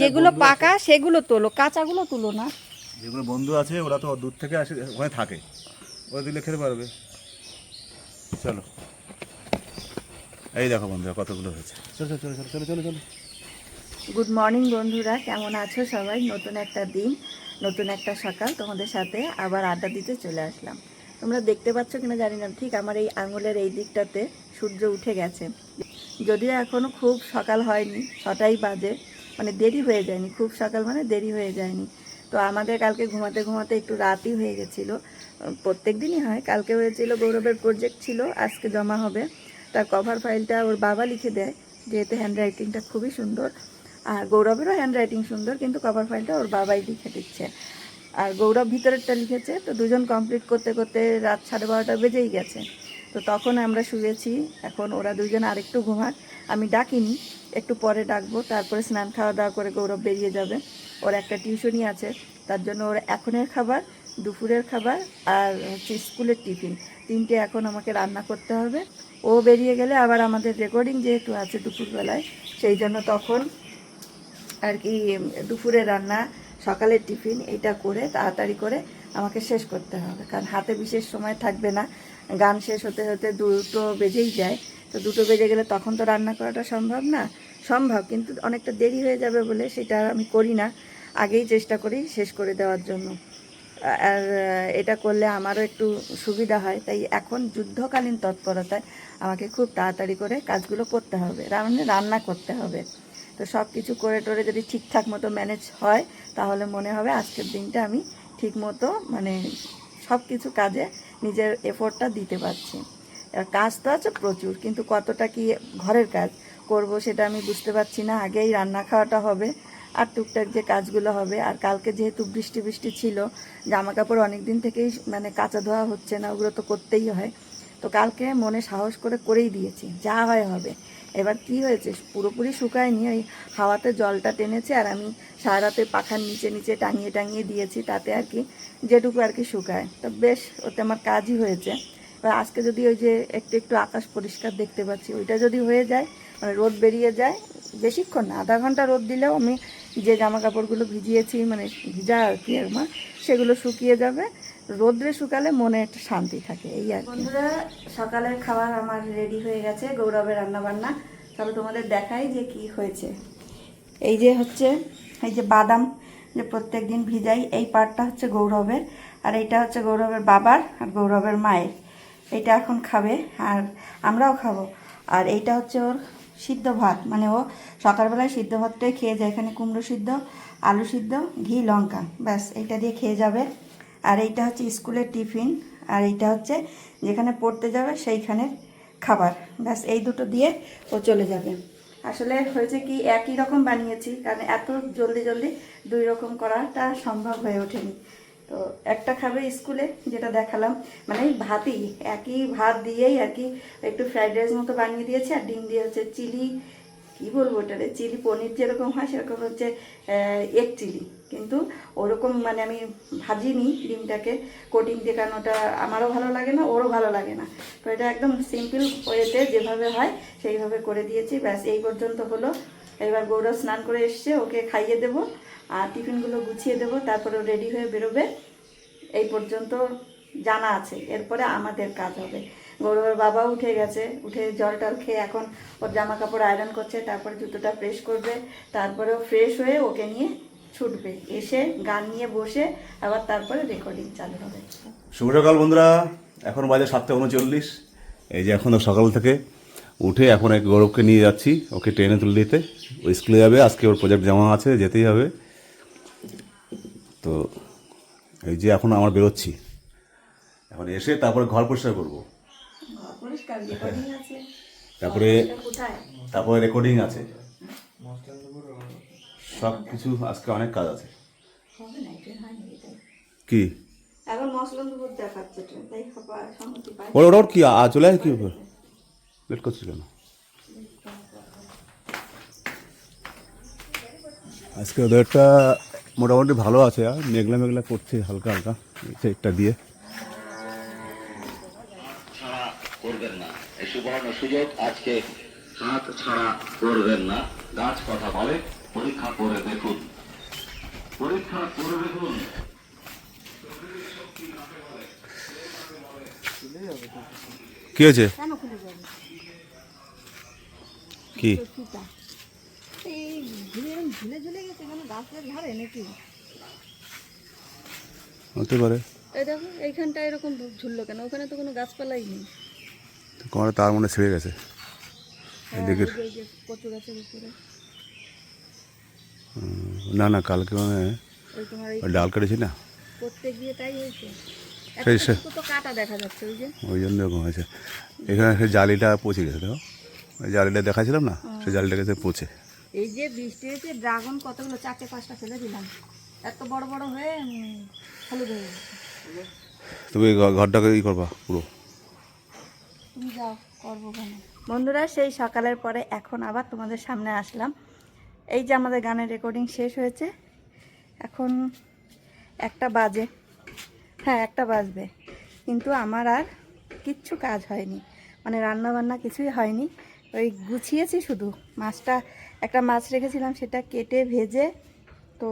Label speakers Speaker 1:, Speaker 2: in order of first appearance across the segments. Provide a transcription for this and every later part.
Speaker 1: যেগুলো পাকা সেগুলো তোলো কাঁচাগুলো তুলো না।
Speaker 2: যেগুলো বন্ধু আছে ওরা তো দূর থেকে আসে ওখানে থাকে। ওরা দিলে খেতে পারবে। চলো। এই দেখো বন্ধুরা কতগুলো হয়েছে। চলো চলো চলো চলো চলো চলো।
Speaker 1: গুড মর্নিং বন্ধুরা। কেমন আছো সবাই? নতুন একটা দিন নতুন একটা সকাল তোমাদের সাথে আবার আড্ডা দিতে চলে আসলাম। তোমরা দেখতে পাচ্ছ কিনা জানি না ঠিক আমার এই আঙুলের এই দিকটাতে সূর্য উঠে গেছে। যদিও এখনও খুব সকাল হয়নি ছটাই বাজে মানে দেরি হয়ে যায়নি, খুব সকাল মানে দেরি হয়ে যায়নি। তো আমাদের কালকে ঘুমাতে ঘুমাতে একটু রাতই হয়ে গেছিল। প্রত্যেক দিনই হয়, কালকে হয়েছিল গৌরবের প্রজেক্ট ছিল, আজকে জমা হবে। তার কভার ফাইলটা ওর বাবা লিখে দেয়, যেহেতু হ্যান্ড রাইটিংটা খুবই সুন্দর। আর গৌরবেরও হ্যান্ড রাইটিং সুন্দর, কিন্তু কভার ফাইলটা ওর বাবাই লিখে দিচ্ছে। আর গৌরব ভিতরেরটা লিখেছে, তো দুজন কমপ্লিট করতে করতে রাত সাড়ে বারোটা বেজেই গেছে। তো তখন আমরা শুয়েছি। এখন ওরা দুজন আরেকটু ঘুমাক। আমি ডাকিনি, একটু পরে ডাকবো, তারপরে স্নান খাওয়া দাওয়া করে গৌরব বেরিয়ে যাবে। ওর একটা টিউশনই আছে, তার জন্য ওর এখনের খাবার, দুপুরের খাবার আর হচ্ছে স্কুলের টিফিন। তিনটে এখন আমাকে রান্না করতে হবে। ও বেরিয়ে গেলে আবার আমাদের রেকর্ডিং যেহেতু আছে দুপুরবেলায়, সেই জন্য তখন আর কি দুপুরে রান্না, সকালের টিফিন এটা করে তাড়াতাড়ি করে আমাকে শেষ করতে হবে। কারণ হাতে বিশেষ সময় থাকবে না। গান শেষ হতে হতে দুটো বেজেই যায়। তো দুটো বেজে গেলে তখন তো রান্না করাটা সম্ভব না? সম্ভব, কিন্তু অনেকটা দেরি হয়ে যাবে বলে সেটা আমি করি না। আগেই চেষ্টা করি শেষ করে দেওয়ার জন্য। আর এটা করলে আমারও একটু সুবিধা হয়। তাই এখন যুদ্ধকালীন তৎপরতায় আমাকে খুব তাড়াতাড়ি করে কাজগুলো করতে হবে। রান্না রান্না করতে হবে। তো সব কিছু করে টোরে যদি ঠিকঠাক মতো ম্যানেজ হয়, তাহলে মনে হবে আজকের দিনটা আমি ঠিক মতো মানে সব কিছু কাজে নিজের এফোর্টটা দিতে পারছি। কাজ তো আছে প্রচুর, কিন্তু কতটা কি ঘরের কাজ করব সেটা আমি বুঝতে পারছি না। আগেই রান্না খাওয়াটা হবে, আর টুকটাক যে কাজগুলো হবে। আর কালকে যেহেতু বৃষ্টি বৃষ্টি ছিল জামা কাপড় অনেক দিন থেকেই মানে কাঁচা ধোয়া হচ্ছে না, ওগুলো তো করতেই হয়। তো কালকে মনে সাহস করে করেই দিয়েছি, যা হয় হবে। এবার কি হয়েছে? পুরোপুরি শুকায়নি, ওই হাওয়াতে জলটা টেনেছে আর আমি সারা রাতে পাখার নিচে নিচে টাঙিয়ে টাঙিয়ে দিয়েছি, তাতে আর কি যেটুকু আর কি শুকায়। তো বেশ, ওতে আমার কাজই হয়েছে। এবার আজকে যদি ওই যে একটু একটু আকাশ পরিষ্কার দেখতে পাচ্ছি, ওইটা যদি হয়ে যায় মানে রোদ বেরিয়ে যায়, বেশিক্ষণ না, আধা ঘণ্টা রোদ দিলেও আমি যে জামা কাপড়গুলো ভিজিয়েছি মানে ভিজা আর কি মা, সেগুলো শুকিয়ে যাবে। রোদ্রে শুকালে মনে একটা শান্তি থাকে, এই আর বন্ধুরা, সকালের খাবার আমার রেডি হয়ে গেছে, গৌরবের রান্না বান্না তবে তোমাদের দেখাই যে কি হয়েছে। এই যে হচ্ছে, এই যে বাদাম যে প্রত্যেক দিন ভিজাই, এই পার্টটা হচ্ছে গৌরবের, আর এইটা হচ্ছে গৌরবের বাবার আর গৌরবের মায়ের। এইটা এখন খাবে আর আমরাও খাব। আর এইটা হচ্ছে ওর সিদ্ধ ভাত। মানে ও সকালবেলায় সিদ্ধ ভাতটাই খেয়ে যায়। এখানে কুমড়ো সিদ্ধ, আলু সিদ্ধ, ঘি, লঙ্কা। ব্যাস, এইটা দিয়ে খেয়ে যাবে। আর এইটা হচ্ছে স্কুলের টিফিন। আর এইটা হচ্ছে যেখানে পড়তে যাবে সেইখানের খাবার। ব্যাস, এই দুটো দিয়ে ও চলে যাবে। আসলে হয়েছে কি, একই রকম বানিয়েছি। কারণ এত জলদি জলদি দুই রকম করাটা সম্ভব হয়ে ওঠেনি। তো একটা খাবে স্কুলে, যেটা দেখালাম। মানে ভাতই, একই ভাত দিয়েই আর কি একটু ফ্রাইড রাইস মতো বানিয়ে দিয়েছে, আর ডিম দিয়ে হচ্ছে চিলি, কি বলব ওটারে? চিলি পনির যেরকম হয়, সেরকম হচ্ছে এক চিলি। কিন্তু ওরকম মানে আমি ভাজিনি ডিমটাকে, কোটিং দিয়ে, কারণ ওটা আমারও ভালো লাগে না, ওরও ভালো লাগে না। তো এটা একদম সিম্পল ওয়েতে যেভাবে হয়, সেইভাবে করে দিয়েছি, ব্যাস এই পর্যন্ত হলো। এবার গৌরব স্নান করে এসছে, ওকে খাইয়ে দেবো। আর টিফিনগুলো গুছিয়ে দেবো, তারপরে রেডি হয়ে বেরোবে। এই পর্যন্ত জানা আছে, এরপরে আমাদের কাজ হবে। গৌরবের বাবা উঠে গেছে, উঠে জল টল খেয়ে এখন ওর জামা কাপড় আয়রন করছে, তারপরে জুতোটা প্রেস করবে, তারপরে ও ফ্রেশ হয়ে ওকে নিয়ে ছুটবে। এসে গান নিয়ে বসে আবার তারপরে রেকর্ডিং চালু হবে।
Speaker 2: শুভ সকাল বন্ধুরা, এখন বাজে সাতটা উনচল্লিশ। এই যে এখন সকাল থেকে উঠে এখন এক গৌরবকে নিয়ে যাচ্ছি, ওকে ট্রেনে তুলে দিতে। ও স্কুলে যাবে, আজকে ওর প্রজেক্ট জমা আছে, যেতেই হবে। তো এই যে এখন আমার বেরোচ্ছি। এখন এসে তারপরে ঘর পরিষ্কার করব। তারপরে তারপরে রেকর্ডিং আছে। সব কিছু আজকে অনেক কাজ আছে।
Speaker 1: না
Speaker 2: কি?
Speaker 1: এখন
Speaker 2: ওর ওর কি আ চলে কি লেট করছিস কেন আজকে ওদেরটা মোটামুটি ভালো আছে আর মেঘলা মেঘলা করছে হালকা হালকা একটা দিয়ে।
Speaker 3: ছাড়া করবেন না। এই সুবর্ণ সুযোগ আজকে হাত ছাড়া করবেন না। গাছ কথা বলে পরীক্ষা করে দেখুন। পরীক্ষা করে দেখুন।
Speaker 2: কি হয়েছে?
Speaker 1: কেন খুলে যাবে?
Speaker 2: কি?
Speaker 1: ঝুলে ঝুলে গেছে কেন? গাছের ধারে নাকি?
Speaker 2: হতে পারে।
Speaker 1: এই দেখো এইখানটা এরকম ঝুললো কেন? ওখানে তো কোনো গাছপালাই নেই।
Speaker 2: তোমার তার মনে ছিঁড়ে গেছে। এদিকে
Speaker 1: হ্যাঁ, কচু গাছের উপরে।
Speaker 2: না না কালকে মানে ডাল কেটেছি না।
Speaker 1: করতে গিয়ে তাই হয়েছে।
Speaker 2: সেই সে
Speaker 1: কাটা দেখা যাচ্ছে ওই যে।
Speaker 2: ওই জন্য এরকম হয়েছে। এখানে সেই জালিটা পচে গেছে দেখো। ওই জালিটা দেখাছিলাম না? সেই জালিটা গেছে পচে।
Speaker 1: এই যে বৃষ্টি হয়েছে ড্রাগন কতগুলো? চারটে পাঁচটা ফেলে দিলাম। এত বড় বড় হয়ে হলুদ হয়ে গেছে।
Speaker 2: তুমি ঘরটাকে ই করবা পুরো।
Speaker 1: তুমি যাও করব কেন? বন্ধুরা সেই সকালের পরে এখন আবার তোমাদের সামনে আসলাম। এই যে আমাদের গানের রেকর্ডিং শেষ হয়েছে। এখন একটা বাজে। হ্যাঁ একটা বাজবে। কিন্তু আমার আর কিচ্ছু কাজ হয়নি। মানে রান্না বান্না কিছুই হয়নি। ওই গুছিয়েছি শুধু। মাছটা একটা মাছ রেখেছিলাম, সেটা কেটে ভেজে তো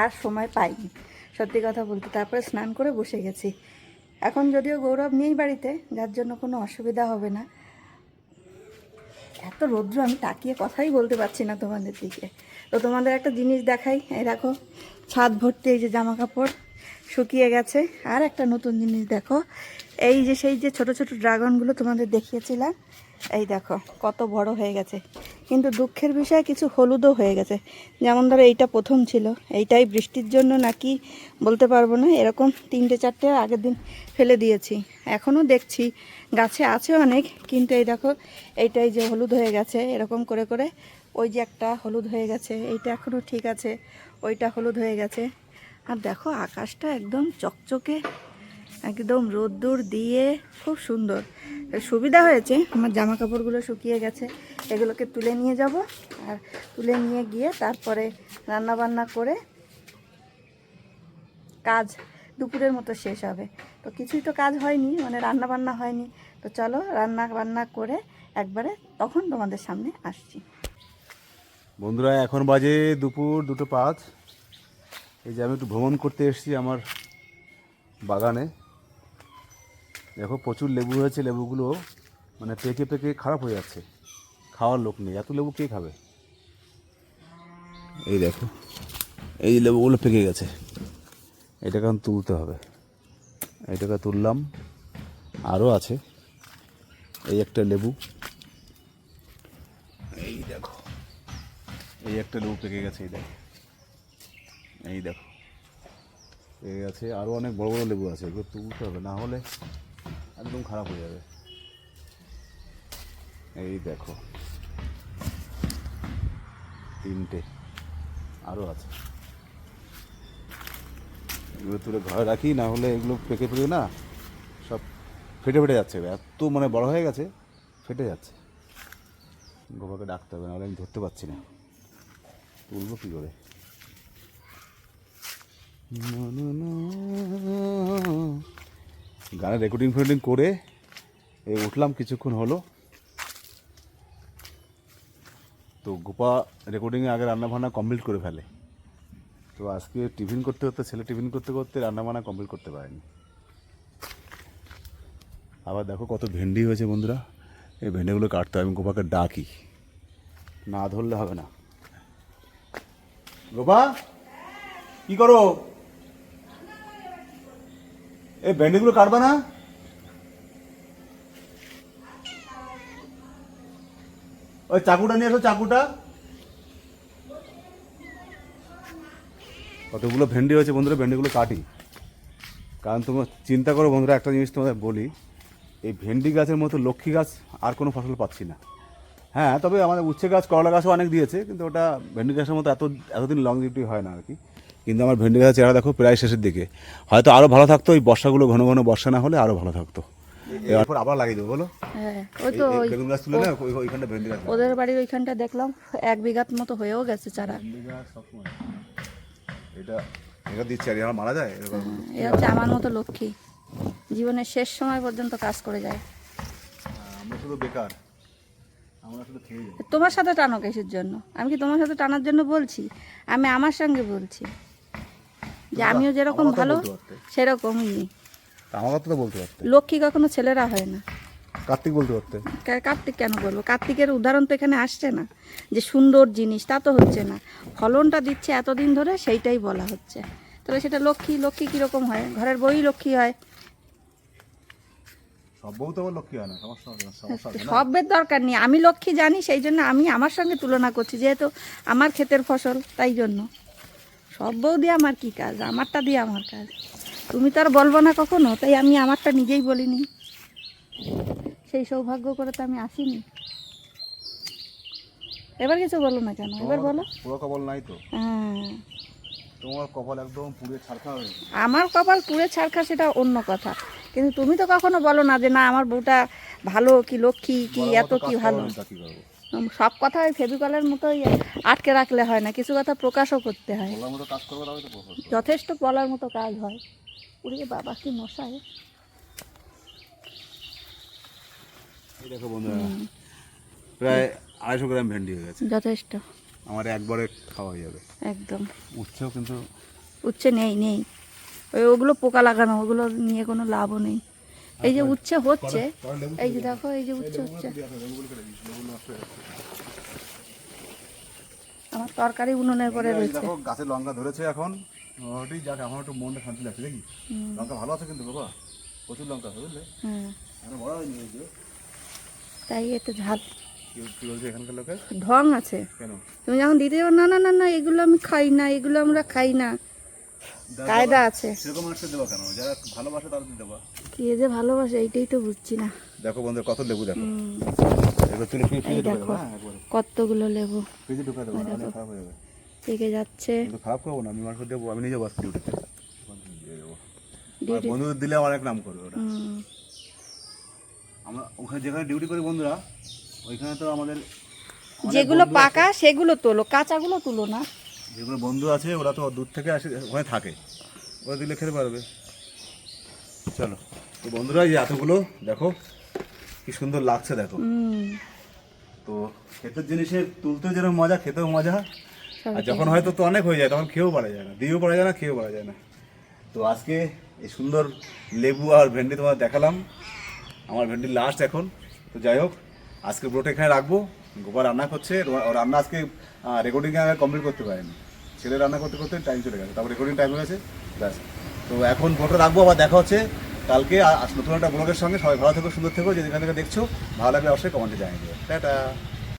Speaker 1: আর সময় পাইনি। সত্যি কথা বলতে তারপরে স্নান করে বসে গেছি। এখন যদিও গৌরব নেই বাড়িতে, যার জন্য কোনো অসুবিধা হবে না। এত রৌদ্র, আমি তাকিয়ে কথাই বলতে পারছি না তোমাদের দিকে। তো তোমাদের একটা জিনিস দেখাই, এই দেখো, ছাদ ভর্তি, এই যে জামা কাপড় শুকিয়ে গেছে। আর একটা নতুন জিনিস দেখো, এই যে সেই যে ছোট ছোট ড্রাগনগুলো তোমাদের দেখিয়েছিলাম এই দেখো, কত বড় হয়ে গেছে। কিন্তু দুঃখের বিষয়, কিছু হলুদও হয়ে গেছে। যেমন ধরো, এইটা প্রথম ছিল। এইটাই বৃষ্টির জন্য নাকি বলতে পারব না, এরকম তিনটে, চারটে আগের দিন ফেলে দিয়েছি। এখনও দেখছি, গাছে আছে অনেক, কিন্তু এই দেখো, এইটাই যে হলুদ হয়ে গেছে, এরকম করে করে, ওই যে একটা হলুদ হয়ে গেছে, এইটা এখনও ঠিক আছে, ওইটা হলুদ হয়ে গেছে। আর দেখো, আকাশটা একদম চকচকে, একদম রোদ্দুর দিয়ে, খুব সুন্দর। সুবিধা হয়েছে। আমার জামা কাপড়গুলো শুকিয়ে গেছে। এগুলোকে তুলে নিয়ে যাব। আর তুলে নিয়ে গিয়ে তারপরে রান্না বান্না করে কাজ দুপুরের মতো শেষ হবে। তো কিছুই তো কাজ হয়নি মানে রান্না বান্না হয়নি। তো চলো রান্না বান্না করে একবারে তখন তোমাদের সামনে আসছি।
Speaker 2: বন্ধুরা, এখন বাজে দুপুর দুটো পাঁচ। এই যে আমি একটু ভ্রমণ করতে এসেছি আমার বাগানে। দেখো প্রচুর লেবু হয়েছে, লেবুগুলো মানে পেকে পেকে খারাপ হয়ে যাচ্ছে। খাওয়ার লোক নেই, এত লেবু কে খাবে? এই দেখো, এই লেবুগুলো পেকে গেছে। এটাকে এখন তুলতে হবে। এটাকে তুললাম আরও আছে। এই একটা লেবু। এই দেখো, এই একটা লেবু পেকে গেছে, এই দেখো। এই দেখো, পেকে গেছে আরও অনেক বড় বড় লেবু আছে, এগুলো তুলতে হবে, না হলে একদম খারাপ হয়ে যাবে। এই দেখো। তিনটে। আরও আছে। এগুলো তুলে ঘরে রাখি না হলে এগুলো পেকে পেকে না সব ফেটে ফেটে যাচ্ছে। এত মানে বড় হয়ে গেছে ফেটে যাচ্ছে। গোপাকে ডাকতে হবে নাহলে আমি ধরতে পারছি না। তুলবো কী করে? না, না, না। গানের রেকর্ডিং ফেকর্ডিং করে এই উঠলাম, কিছুক্ষণ হলো। তো গোপা রেকর্ডিংয়ে আগে রান্না বান্না কমপ্লিট করে ফেলে। তো আজকে টিফিন করতে করতে, ছেলে টিফিন করতে করতে রান্না বান্না কমপ্লিট করতে পারেনি। আবার দেখো কত ভেন্ডি হয়েছে বন্ধুরা। এই ভেন্ডিগুলো কাটতে হবে, আমি গোপাকে ডাকি। না ধরলে হবে না। গোপা, কি করো? এই ভেন্ডিগুলো কাটবা না। ওই চাকুটা নিয়ে এসো, চাকুটা। কতগুলো ভেন্ডি হয়েছে বন্ধুরা, ভেন্ডিগুলো কাটি। কারণ তোমার চিন্তা করো বন্ধুরা, একটা জিনিস তোমাদের বলি, এই ভেন্ডি গাছের মতো লক্ষ্মী গাছ আর কোনো ফসল পাচ্ছি না। হ্যাঁ তবে আমাদের উচ্ছে গাছ, করলা গাছও অনেক দিয়েছে, কিন্তু ওটা ভেন্ডি গাছের মতো এত এতদিন লং হয় না আর কি। কিন্তু আমার ভেন্ডি গাছের চেহারা দেখো প্রায় শেষের দিকে। হয়তো আরও ভালো থাকতো ওই বর্ষাগুলো ঘন ঘন বর্ষা না হলে আরও ভালো থাকতো। এরপর আবার লাগিয়ে দেবো বলো।
Speaker 1: হ্যাঁ ওই তো
Speaker 2: বেগুন গাছ তুলে না ওইখানটা ভেন্ডি গাছ।
Speaker 1: ওদের বাড়ির ওইখানটা দেখলাম এক বিঘাত মতো হয়েও গেছে চারা।
Speaker 2: এটা এটা দিচ্ছে আর আমার মারা যায়? এরকম
Speaker 1: এ হচ্ছে আমার মতো লক্ষ্মী। জীবনের শেষ সময় পর্যন্ত কাজ করে যায়।
Speaker 2: আমরা শুধু বেকার। আমরা শুধু খেয়ে যাই।
Speaker 1: তোমার সাথে টানো কিসের জন্য? আমি কি তোমার সাথে টানার জন্য বলছি? আমি আমার সঙ্গে বলছি। যে আমিও যেরকম ভালো সেরকমই।
Speaker 2: আমার কথা তো বলতে পারতে।
Speaker 1: লক্ষ্মী কখনো ছেলেরা হয় না।
Speaker 2: কার্তিক বলতে পারতে।
Speaker 1: কার্তিক কেন বলব? কার্তিকের উদাহরণ তো এখানে আসছে না। যে সুন্দর জিনিস তা তো হচ্ছে না। ফলনটা দিচ্ছে এতদিন ধরে সেইটাই বলা হচ্ছে। তাহলে সেটা লক্ষ্মী লক্ষ্মী কীরকম হয়? ঘরের বই লক্ষ্মী হয়। সবের দরকার নেই। আমি লক্ষ্মী জানি সেই জন্য আমি আমার সঙ্গে তুলনা করছি যেহেতু আমার ক্ষেতের ফসল তাই জন্য। সব বউ দিয়ে আমার কি কাজ? আমারটা দিয়ে আমার কাজ। তুমি তো আর বলব না কখনো তাই আমি আমারটা নিজেই বলিনি। সেই সৌভাগ্য করে তো আমি আসিনি। এবার কিছু বলো না কেন? এবার বলো।
Speaker 2: পুরো কপাল নাই তো?
Speaker 1: হ্যাঁ।
Speaker 2: তোমার কপাল একদম পুড়ে ছাড়খা হয়ে
Speaker 1: আমার কপাল পুড়ে ছাড়খা সেটা অন্য কথা। কিন্তু তুমি তো কখনো বলো না যে না আমার বউটা ভালো কি লক্ষ্মী কি এত কি ভালো? সব কথা ওই ফেবিকলের মতোই আটকে রাখলে হয় না কিছু কথা প্রকাশও করতে হয়। যথেষ্ট বলার মতো কাজ হয়। উড়িয়ে বাবা কি মশাই।
Speaker 2: দেখো বন্ধুরা প্রায় আড়াইশো গ্রাম ভেন্ডি হয়ে গেছে।
Speaker 1: যথেষ্ট।
Speaker 2: আমার একবারে খাওয়া হয়ে যাবে।
Speaker 1: একদম।
Speaker 2: উচ্ছেও কিন্তু
Speaker 1: উচ্ছে নেই নেই। ওই ওগুলো পোকা লাগানো ওগুলো নিয়ে কোনো লাভও নেই। এই যে উচ্ছে হচ্ছে এই যে দেখো এই যে উচ্ছে হচ্ছে। আমার তরকারি উনুনের পরে রয়েছে।
Speaker 2: দেখো গাছে লঙ্কা ধরেছে এখন। মোটামুটি যাক এখন একটু মনটা শান্তি লাগছে দেখি। লঙ্কা ভালো আছে কিন্তু বাবা। প্রচুর লঙ্কা আছে বুঝলে? বড় হয়নি
Speaker 1: তাই একটু ঝাল। ঢং আছে।
Speaker 2: কেন?
Speaker 1: তুমি যখন দিতে না না না না এগুলো আমি খাই না এগুলো আমরা খাই না। কায়দা আছে।
Speaker 2: সেরকম মানুষকে দেবো কেন? যারা ভালোবাসে তাদের দেবো।
Speaker 1: কে যে ভালোবাসে এইটাই তো বুঝছি না।
Speaker 2: দেখো বন্ধু কত লেবু দেখো। হ্যাঁ
Speaker 1: কতগুলো লেবু।
Speaker 2: ফ্রিজে ঢুকে দেবো নাহলে খারাপ হয়ে যাবে।
Speaker 1: পেকে যাচ্ছে।
Speaker 2: কিন্তু খারাপ করব না আমি মানুষ দেবো আমি নিজে বাস ডিউটিতে বন্ধুদের দিলে অনেক নাম করবে ওটা আমরা ওখানে যেখানে ডিউটি করি বন্ধুরা ওইখানে তো আমাদের
Speaker 1: যেগুলো পাকা সেগুলো তোলো কাঁচাগুলো তুলো না।
Speaker 2: যেগুলো বন্ধু আছে ওরা তো দূর থেকে আসে ওখানে থাকে। ওরা দিলে খেতে পারবে। চলো তো বন্ধুরা এই এতগুলো দেখো কি সুন্দর লাগছে দেখো। তো ক্ষেতের জিনিসের তুলতেও যেরকম মজা খেতেও মজা। আর যখন হয়তো তো অনেক হয়ে যায় তখন খেয়েও পারা যায় না। দিয়েও পারা যায় না খেয়েও পারা যায় না। তো আজকে এই সুন্দর লেবু আর ভেন্ডি তোমার দেখালাম। আমার ভেন্ডি লাস্ট এখন। তো যাই হোক আজকে ব্রোটা এখানে রাখব। গোপাল রান্না করছে রান্না আজকে রেকর্ডিং কমপ্লিট করতে পারেনি। ছেলে রান্না করতে করতে টাইম চলে গেছে, তারপর রেকর্ডিং টাইম হয়ে গেছে, ব্যাস। তো এখন ফটো রাখব, আবার দেখা হচ্ছে। কালকে নতুন একটা ব্লগের সঙ্গে, সবাই ভালো থেকো, সুন্দর থেকো যেখান থেকে দেখছ, ভালো লাগলে অবশ্যই কমেন্টে জানিয়ে দেবে টাটা।